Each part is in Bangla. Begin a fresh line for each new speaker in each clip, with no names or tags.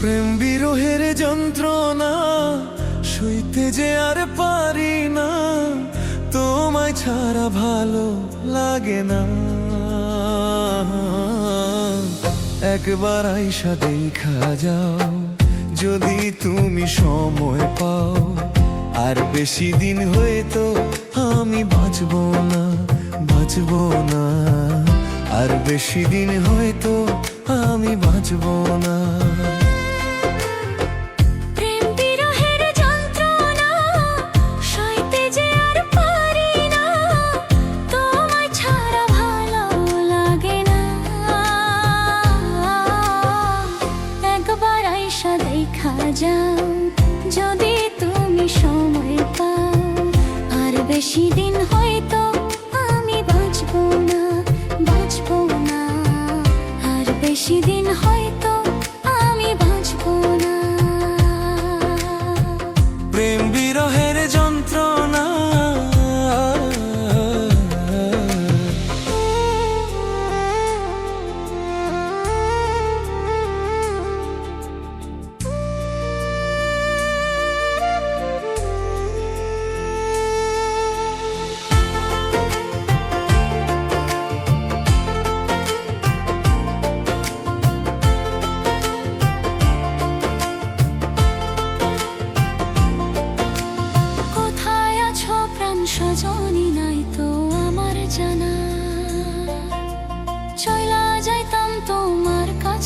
প্রেম বিরোহের যন্ত্রণা, সইতে যে আর পারি না, তোমায় ছাড়া ভালো লাগে না। একবার আইসা দেখা যাও, যদি তুমি সময় পাও, আর বেশি দিন হয়তো আমি বাঁচবো না বাঁচবো না। আর বেশি দিন হয়তো আমি বাঁচবো না।
বেশি দিন হয়তো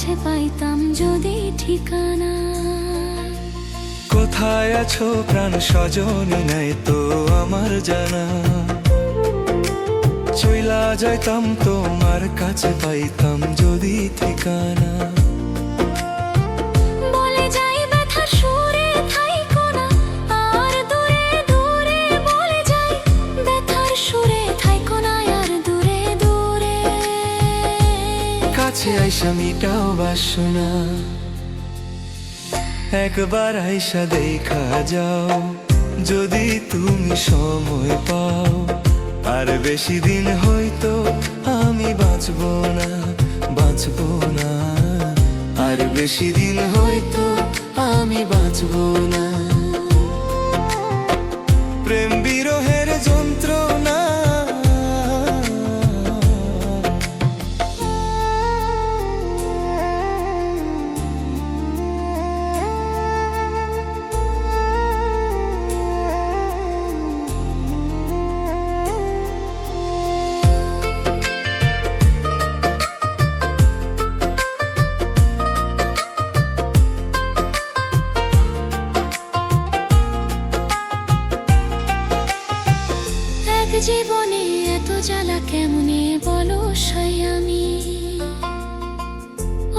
কাছে পাইতাম যদি ঠিকানা।
কোথায় আছো প্রাণ স্বজনী নাই তো আমার জানা। চইলা যাইতাম তোমার কাছে পাইতাম যদি ঠিকানা। কাছে আইসা মিটাও বাসনা। একবার আইসা দেখা যাও, যদি তুমি সময় পাও। আর বেশি দিন হয়তো আমি বাঁচবো না বাঁচবো না। আর বেশি দিন হয়তো আমি বাঁচবো না
জীবনে এত জ্বালা কেমনে বলো সাই আমি?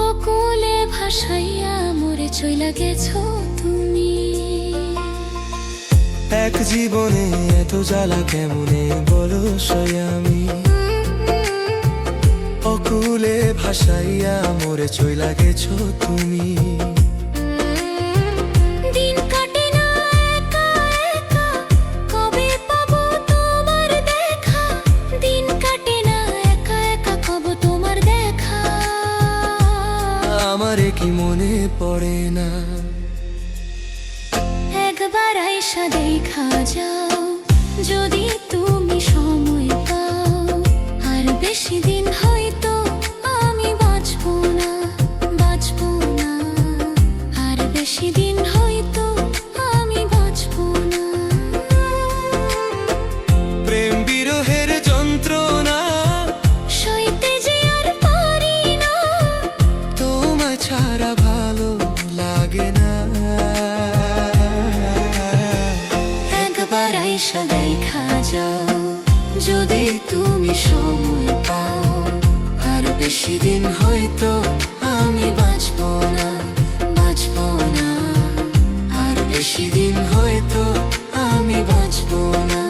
অকুলে ভাসাইয়া মরে চইলা গেছো তুমি।
এক জীবনে এত জ্বালা কেমনে বলো আমি? অকুলে ভাসাইয়া মোরে চইলা গেছো তুমি। আমারে কি মনে পড়ে না?
একবার আইসা দেখা যাও যদি তুমি তুমি সময় পাও, আর বেশি দিন হয়তো আমি বাঁচব না বাঁচব না। আর বেশি দিন হয়তো আমি বাঁচব না।